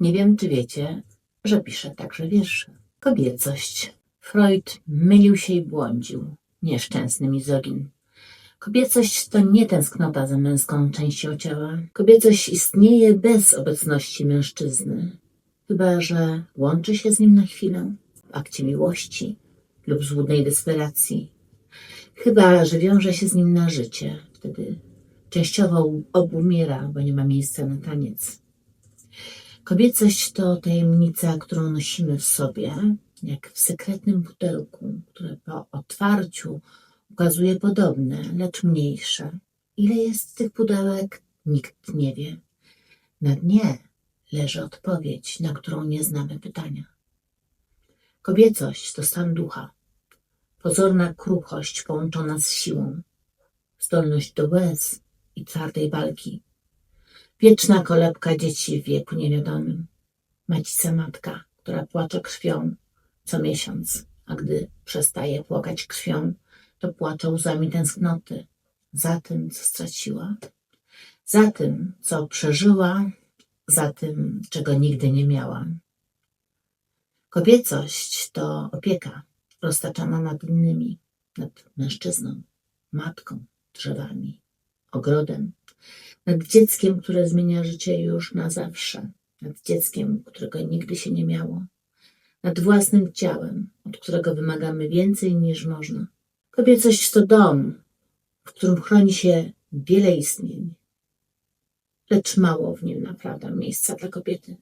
Nie wiem, czy wiecie, że pisze także wiersze. Kobiecość. Freud mylił się i błądził. Nieszczęsny mizogin. Kobiecość to nie tęsknota za męską częścią ciała. Kobiecość istnieje bez obecności mężczyzny, chyba że łączy się z nim na chwilę w akcie miłości lub złudnej desperacji. Chyba, że wiąże się z nim na życie. Wtedy częściowo obumiera, bo nie ma miejsca na taniec. Kobiecość to tajemnica, którą nosimy w sobie, jak w sekretnym pudełku, które po otwarciu ukazuje podobne, lecz mniejsze. Ile jest tych pudełek, nikt nie wie. Na dnie leży odpowiedź, na którą nie znamy pytania. Kobiecość to stan ducha, pozorna kruchość połączona z siłą, zdolność do łez i twardej walki, wieczna kolebka dzieci w wieku niewiadomym, macica matka, która płacze krwią co miesiąc, a gdy przestaje płakać krwią, to płacze łzami tęsknoty za tym, co straciła, za tym, co przeżyła, za tym, czego nigdy nie miała. Kobiecość to opieka roztaczana nad innymi, nad mężczyzną, matką, drzewami, ogrodem, nad dzieckiem, które zmienia życie już na zawsze, nad dzieckiem, którego nigdy się nie miało, nad własnym ciałem, od którego wymagamy więcej niż można. Kobiecość to dom, w którym chroni się wiele istnień, lecz mało w nim naprawdę miejsca dla kobiety.